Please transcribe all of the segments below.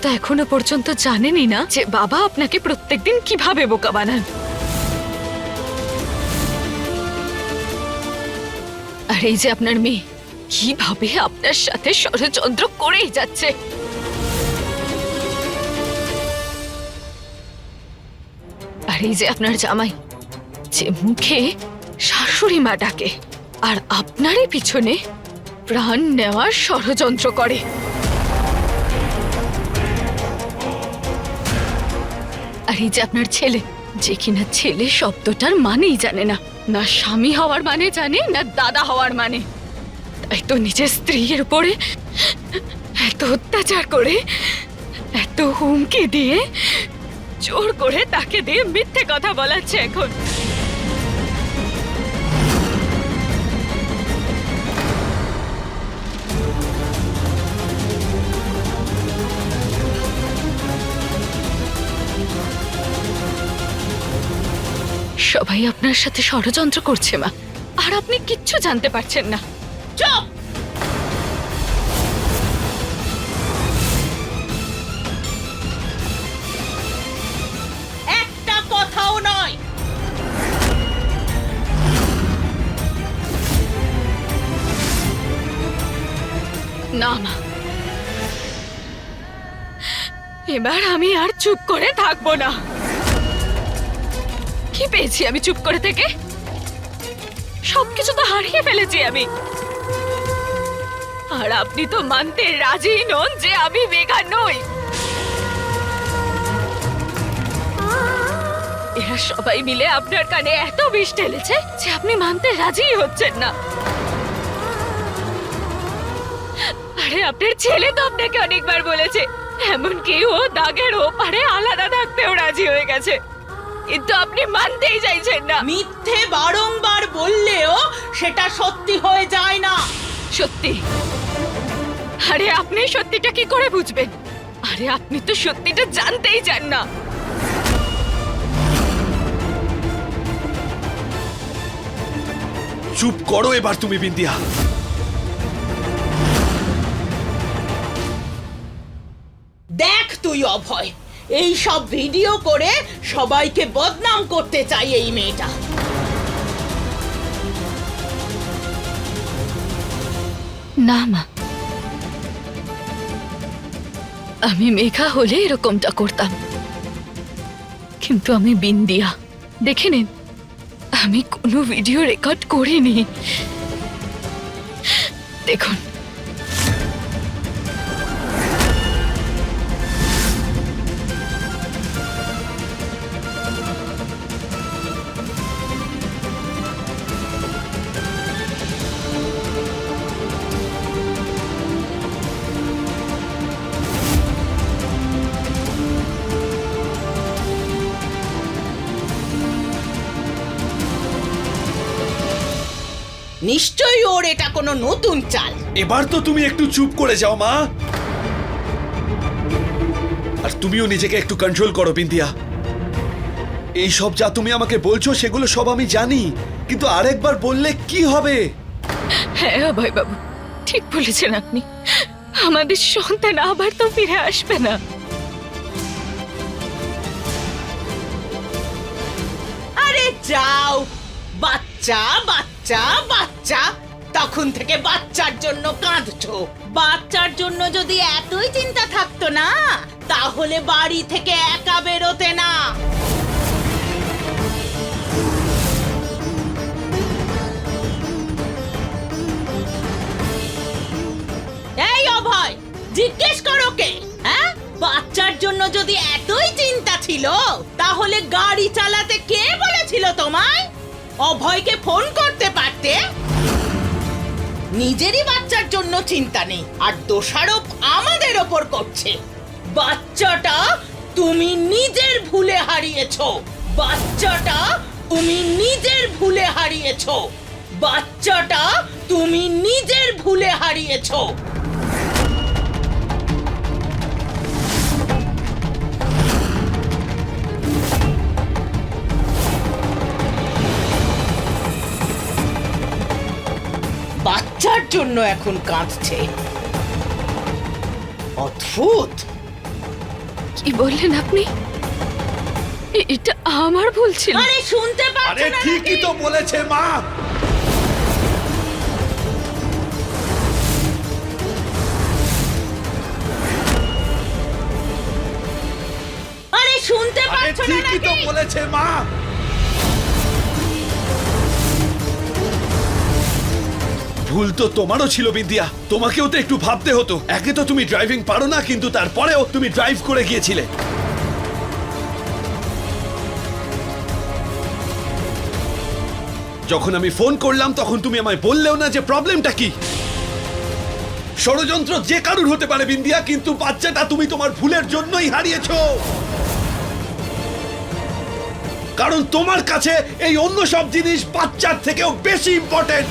আপনি তো এখনও পর্যন্ত জানেনই না যে বাবা আপনাকে প্রত্যেকদিন কীভাবে বোকা বানান। আর এই যে আপনার মেয়ে, কীভাবে আপনার সাথে ষড়যন্ত্র করেই যাচ্ছে। আর এই যে আপনার জামাই, যে মুখে শাশুড়ি মা ডাকে, আর আপনারই পিছনে প্রাণ নেওয়ার ষড়যন্ত্র করে। আর এই যে আপনার ছেলে, যে কিনা ছেলে শব্দটার মানেই জানে না। না স্বামী হওয়ার মানে জানে, না দাদা হওয়ার মানে। তাই তো নিজের স্ত্রীর উপরে এত অত্যাচার করে, এত হুমকি দিয়ে জোর করে তাকে দিয়ে মিথ্যে কথা বলাচ্ছে এখন। সবাই আপনার সাথে ষড়যন্ত্র করছে মা। আর আপনি কিচ্ছু জানতে পারছেন না। চুপ! একটা কথাও নয়। না মা। এবার আমি আর চুপ করে থাকব না। কি পেয়েছি আমি চুপ করে থেকে? সবকিছু তো হারিয়ে ফেলেছি আমি। আর আপনি তো মানতে রাজি নন যে আমি বেকার নই। এরা সবাই মিলে আপনার কানে এত বিষ ঢেলেছে যে আপনি মানতে রাজিই হচ্ছেন না। আরে, আপনার ছেলে তো আপনাকে অনেকবার বলেছে, এমনকি ও দাগের ওপারে আলাদা থাকতেও রাজি হয়ে গেছে। কিন্তু আপনি মানতেই চাইছেন না। মিথ্যে বারংবার বললেও সেটা সত্যি হয়ে যায় না। সত্যি? আরে আপনি সত্যিটা কি করে বুঝবেন? আরে আপনি তো সত্যিটা জানতেই চান না। চুপ করো এবার তুমি বিন্দিয়া। দেখ তুই অভয়। এই সব ভিডিও করে সবাইকে বদনাম করতে চাই এই মেয়েটা। না, মা। আমি মেঘা হলে এরকমটা করতাম। কিন্তু আমি বিন্দিয়া। দেখে নিন, আমি কোনো ভিডিও রেকর্ড করিনি। দেখুন নিশ্চয়ই ওর এটা কোনো নতুন চাল। এবার তো তুমি একটু চুপ করে যাও মা। আর তুমিও নিজেকে একটু কন্ট্রোল করো বিন্দিয়া এই সব যা তুমি আমাকে বলছো সেগুলো সব আমি জানি কিন্তু আরেকবার বললে কি হবে? হ্যাঁ অভয় বাবু ঠিক বলেছেন আপনি। আমাদের সন্তান আবার তো ফিরে আসবে না। আরে যাও বাচ্চা বাচ্চা। বাচ্চা বাচ্চা, তখন থেকে বাচ্চার জন্য কাঁদছো। বাচ্চার জন্য যদি এতই চিন্তা থাকতো না, তাহলে বাড়ি থেকে একা বেরোতে না। এই অভয়, জিজ্ঞেস করো কে? হ্যাঁ? বাচ্চার জন্য যদি এতই চিন্তা ছিল, তাহলে গাড়ি চালাতে কে বলেছিল তোমায়? অভয়কে ফোন করতে পারতে? নিজেরই বাচ্চার জন্য চিন্তা নেই, আর দোষারোপ আমাদের ওপর করছে। বাচ্চাটা তুমি নিজের ভুলে হারিয়েছো। বাচ্চাটা তুমি নিজের ভুলে হারিয়েছো। বাচ্চাটা তুমি নিজের ভুলে হারিয়েছো। বাচ্চার জন্য এখন কাঁদছে। অদ্ভুত! কি বললেন আপনি? এটা আমার ভুল ছিল। আরে শুনতে আরে পাচ্ছ না ঠিকই তো বলেছে মা। আরে শুনতে আরে পাচ্ছ না ঠিকই তো নাকি? বলেছে মা। ভুল তো তোমারও ছিল বিন্দিয়া তোমাকেও তো একটু ভাবতে হতো। একে তো তুমি ড্রাইভিং পারো না, কিন্তু তারপরেও তুমি ড্রাইভ করে গিয়েছিলে। যখন আমি ফোন করলাম, তখন তুমি আমায় বললেও না যে প্রবলেমটা কি। ষড়যন্ত্র যে কারুর হতে পারে বিন্দিয়া কিন্তু বাচ্চাটা তুমি তোমার ভুলের জন্যই হারিয়েছো। কারণ তোমার কাছে এই অন্য সব জিনিস বাচ্চার থেকেও বেশি ইম্পর্টেন্ট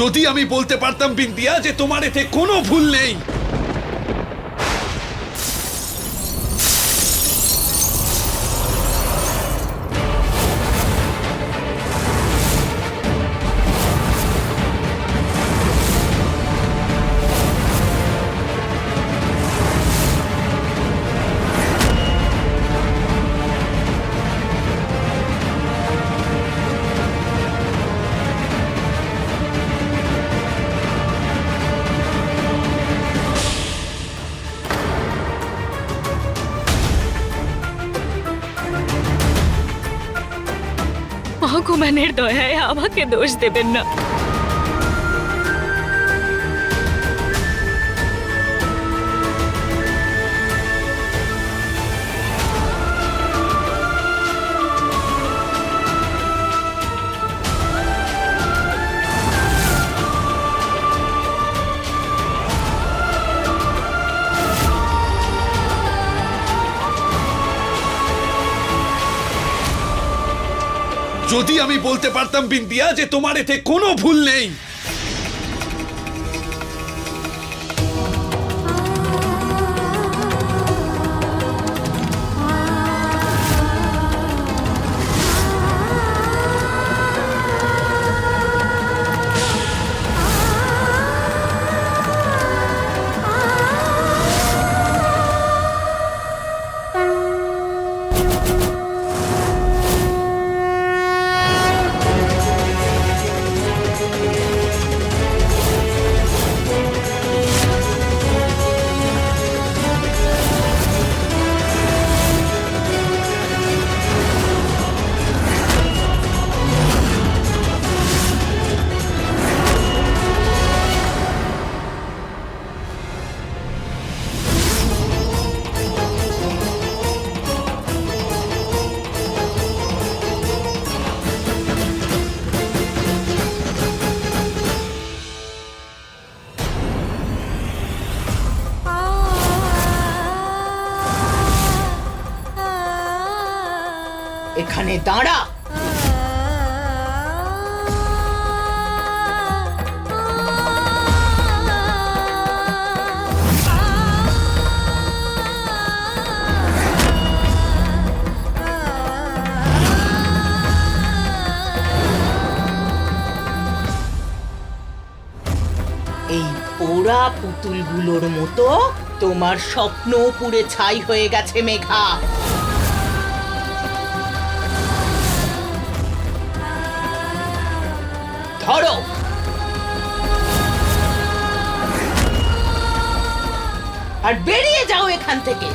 যদি আমি বলতে পারতাম বিন্দিয়া যে তোমার এতে কোনো ভুল নেই। ভগবানের দয়ায় আমাকে দোষ দেবেন না। যদি আমি বলতে পারতাম বিন্দিয়া যে তোমার এতে কোনো ভুল নেই। এখানে দাঁড়া। এই পোড়া পুতুলগুলোর মতো তোমার স্বপ্ন পুড়ে ছাই হয়ে গেছে মেঘা। আর বেরিয়ে যাও এখান থেকে।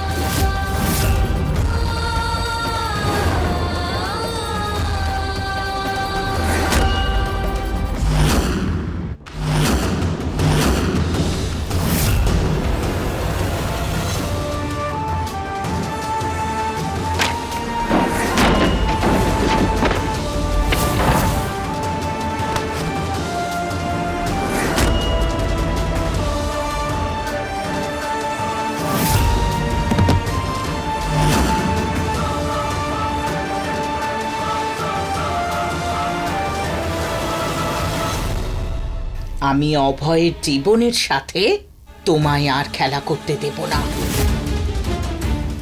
আমি অভয়ের জীবনের সাথে তোমায় আর খেলা করতে দেব না।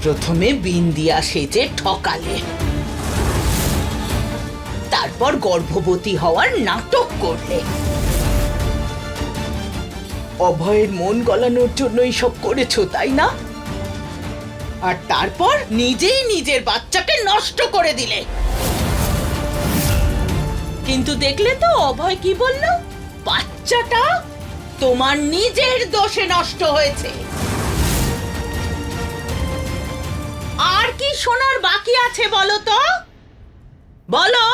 প্রথমে বিন্দিয়া সেজে ঠকালে। তারপর গর্ভবতী হওয়ার নাটক করলে। অভয়ের মন গলানোর জন্য সব করেছ, তাই না? আর তারপর নিজেই নিজের বাচ্চাকে নষ্ট করে দিলে। কিন্তু দেখলে তো অভয় কি বলল? বাচ্চাটা তোমার নিজের দোষে নষ্ট হয়েছে। আর কি শোনার বাকি আছে বলো তো? বলো?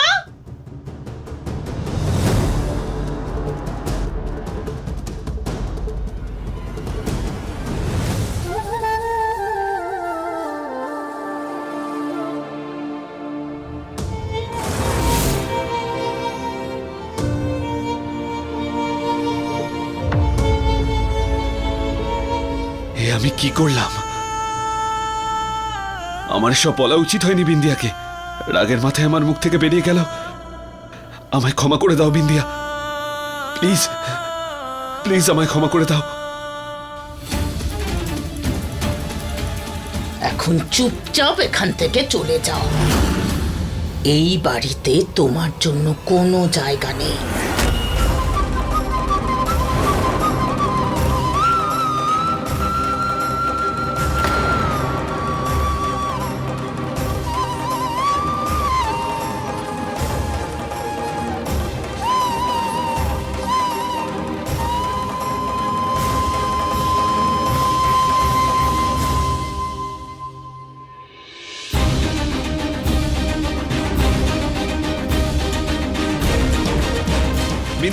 কি করলাম? আমার সব বলা উচিত হয়নি বিন্দিয়াকে। রাগের মাথায় আমার মুখ থেকে বেরিয়ে গেল। আমায় ক্ষমা করে দাও, বিন্দিয়া। প্লিজ প্লিজ আমায় ক্ষমা করে দাও। এখন চুপচাপ এখান থেকে চলে যাও। এই বাড়িতে তোমার জন্য কোনো জায়গা নেই।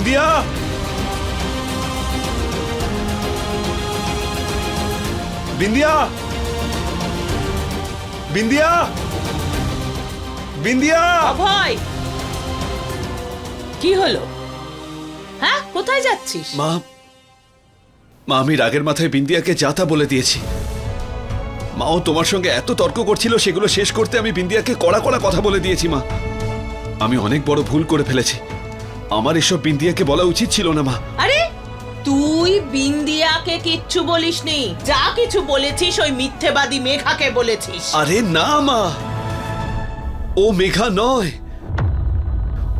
বিন্দিয়া বিন্দিয়া বিন্দিয়া বিন্দিয়া অভয়! কি হলো? হ্যাঁ কোথায় যাচ্ছিস? মা মা আমি রাগের মাথায় বিন্দিয়াকে যাতা বলে দিয়েছি। মাও তোমার সঙ্গে এত তর্ক করছিল সেগুলো শেষ করতে আমি বিন্দিয়াকে কড়া কড়া কথা বলে দিয়েছি মা। আমি অনেক বড় ভুল করে ফেলেছি। আমার এসব বিন্দিয়াকে বলা উচিত ছিল না মা। আরে তুই বিন্দিয়াকে কিচ্ছু বলিস বলিসনি। যা কিছু বলেছিস ওই মিথ্যেবাদী মেঘাকে বলেছিস। আরে না মা। ও মেঘা নয়।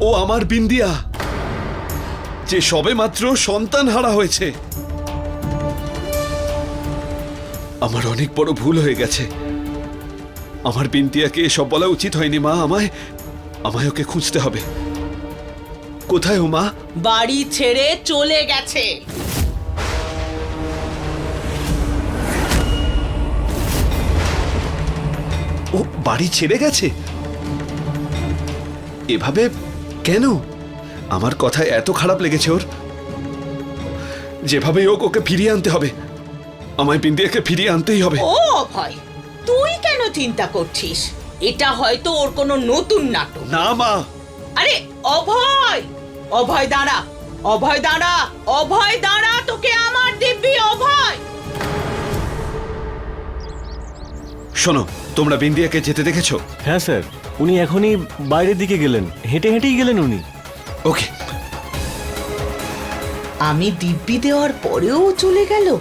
ও আমার বিন্দিয়া। যে সবে মাত্র সন্তান হারা হয়েছে। আমার অনেক বড় ভুল হয়ে গেছে। আমার বিন্দিয়াকে এসব বলা উচিত হয়নি মা। আমায় আমায় ওকে খুঁজতে হবে। কোথায় ও মা বাড়ি ছেড়ে চলে গেছে। ও বাড়ি ছেড়ে গেছে? এভাবে কেন? আমার কথায় এত খারাপ লেগেছে ওর। যেভাবে হোক ওকে ফিরিয়ে আনতে হবে। আমায় বিন্দিয়াকে ফিরিয়ে আনতেই হবে। ও অভয় তুই কেন চিন্তা করছিস? এটা হয়তো ওর কোনো নতুন নাটক। না মা। আরে অভয়! অভয় দাঁড়া অভয় দাঁড়া অভয় দাঁড়া তোকে আমার দিব্যি অভয়। শোনো তোমরা বিন্দিয়াকে যেতে দেখেছ? হ্যাঁ স্যার। উনি এখনই বাইরের দিকে গেলেন। হেঁটে হেঁটেই গেলেন উনি। ওকে। আমি দিব্যি দেওয়ার পরেও চলে গেল।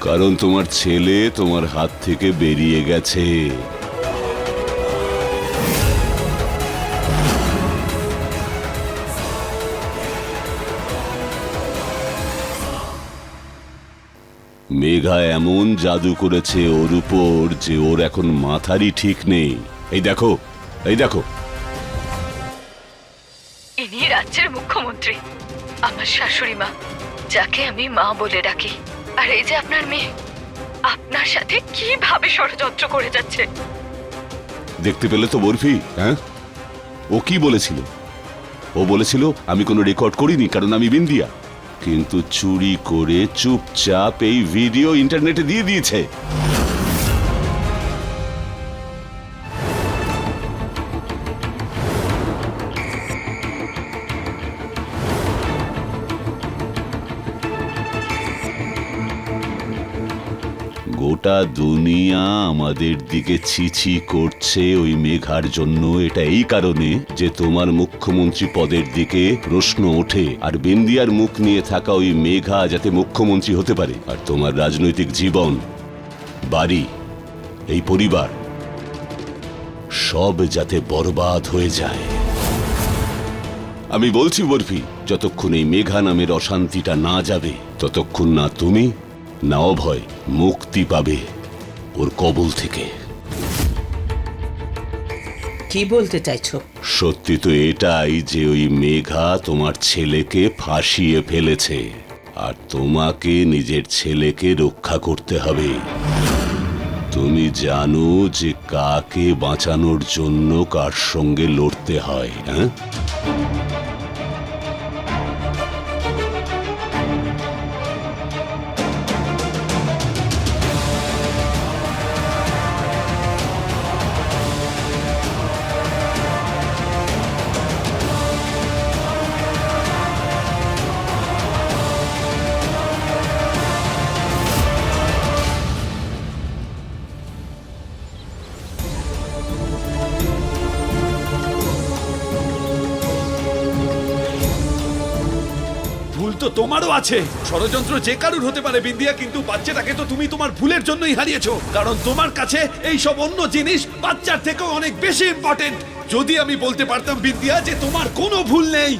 কারণ তোমার ছেলে তোমার হাত থেকে বেরিয়ে গেছে। মেঘা এমন জাদু করেছে ওর উপর যে ওর এখন মাথারই ঠিক নেই। এই দেখো এই দেখো। ইনি রাজ্যের মুখ্যমন্ত্রী আমার শাশুড়ি মা যাকে আমি মা বলে ডাকি। আর এই যে আপনার মেয়ে আপনার সাথে কীভাবে ষড়যন্ত্র করে যাচ্ছে? দেখতে পেলে তো বরফি হ্যাঁ? ও কি বলেছিল? ও বলেছিল আমি কোনো রেকর্ড করিনি কারণ আমি বিন্দিয়া। কিন্তু চুরি করে চুপচাপ এই ভিডিও ইন্টারনেটে দিয়ে দিয়েছে। গোটা দুনিয়া আমাদের দিকে ছিছি করছে ওই মেঘার জন্য। এটা এই কারণে যে তোমার মুখ্যমন্ত্রী পদের দিকে প্রশ্ন ওঠে আর বিন্দিয়ার মুখ নিয়ে থাকা ওই মেঘা যাতে মুখ্যমন্ত্রী হতে পারে। আর তোমার রাজনৈতিক জীবন, বাড়ি, এই পরিবার, সব যাতে বরবাদ হয়ে যায়। আমি বলছি বরফি, যতক্ষণ এই মেঘা নামের অশান্তিটা না যাবে, ততক্ষণ না তুমি না অভয় মুক্তি পাবে ওর কবল থেকে। কি বলতে চাইছো? সত্যি তো এটাই যে ওই মেঘা তোমার ছেলেকে ফাঁসিয়ে ফেলেছে আর তোমাকে নিজের ছেলেকে রক্ষা করতে হবে। তুমি জানো যে কাকে বাঁচানোর জন্য কার সঙ্গে লড়তে হয় হ্যাঁ? তোমারও আছে। ষড়যন্ত্র যে কারুর হতে পারে, বিন্দিয়া, কিন্তু বাচ্চাটাকে তো তুমি তোমার ভুলের জন্যই হারিয়েছো। কারণ তোমার কাছে এই সব অন্য জিনিস বাচ্চার থেকেও অনেক বেশি ইম্পর্টেন্ট যদি আমি বলতে পারতাম, বিন্দিয়া, যে তোমার কোনো ভুল নেই।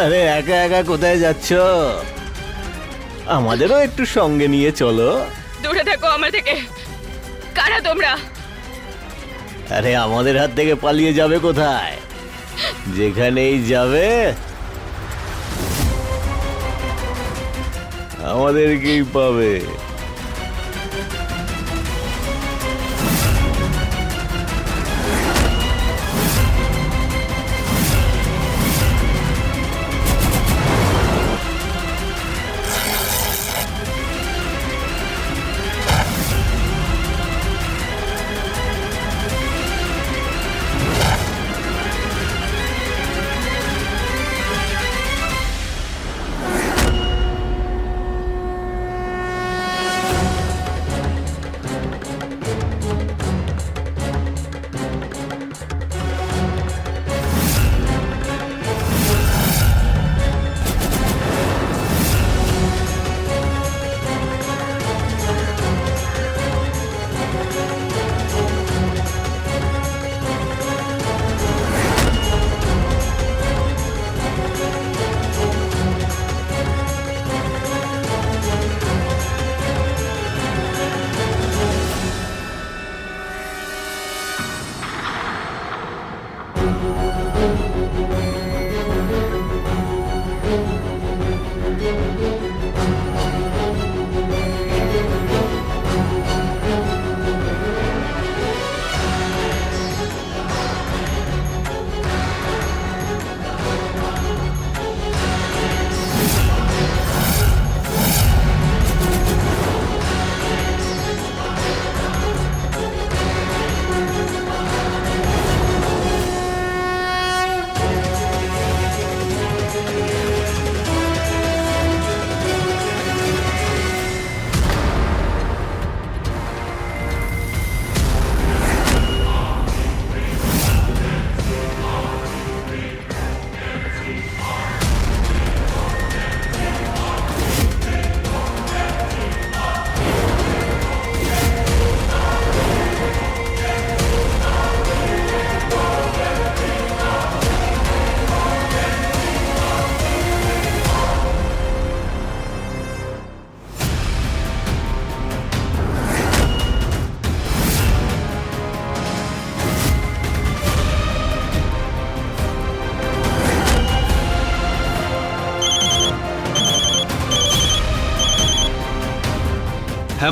আরে একা একা কোথায় যাচ্ছ? আমাদেরও একটু সঙ্গে নিয়ে চলো। দূরে থাকো আমার থেকে। কারা তোমরা? আরে আমাদের হাত থেকে পালিয়ে যাবে কোথায়? যেখানেই যাবে। আমাদেরকেই পাবে।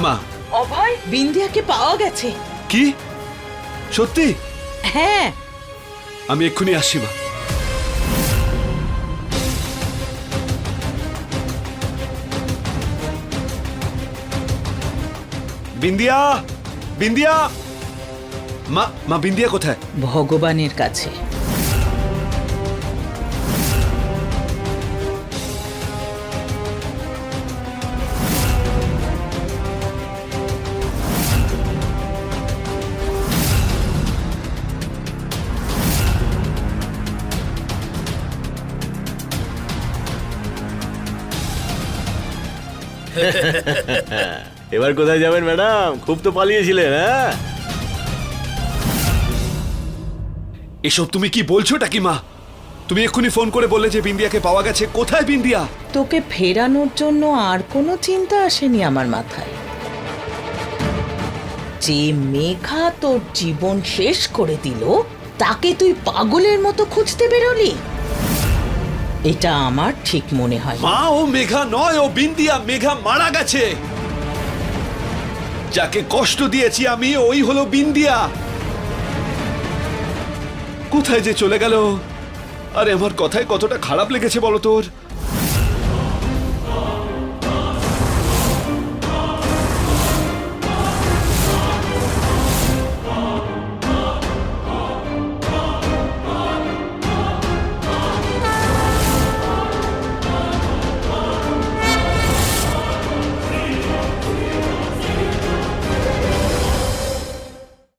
হ্যাঁ মা অভয় বিন্দিয়াকে পাওয়া গেছে। কি? সত্যি? হ্যাঁ। আমি এক্ষুনি আসছি মা। বিন্দিয়া! বিন্দিয়া! মা মা বিন্দিয়া কোথায়? ভগবানের কাছে। এবার কোথায় যাবেন ম্যাডাম? খুব তো পালিয়েছিলেন হ্যাঁ? এসব তুমি কি বলছো কি মা? তুমি এক্ষুনি ফোন করে বললে যে বিন্দিয়াকে পাওয়া গেছে। কোথায় বিন্দিয়া? তোকে ফেরানোর জন্য আর কোনো চিন্তা আসেনি আমার মাথায়। যে মেঘা তোর জীবন শেষ করে দিল তাকে তুই পাগলের মতো খুঁজতে বেরোলি? এটা আমার ঠিক মনে হয়। মা ও মেঘা নয়, ও বিন্দিয়া মেঘা মারা গেছে। যাকে কষ্ট দিয়েছি আমি, ওই হলো বিন্দিয়া। কোথায় যে চলে গেল? আরে আমার কথায় কতটা খারাপ লেগেছে বলো তোর?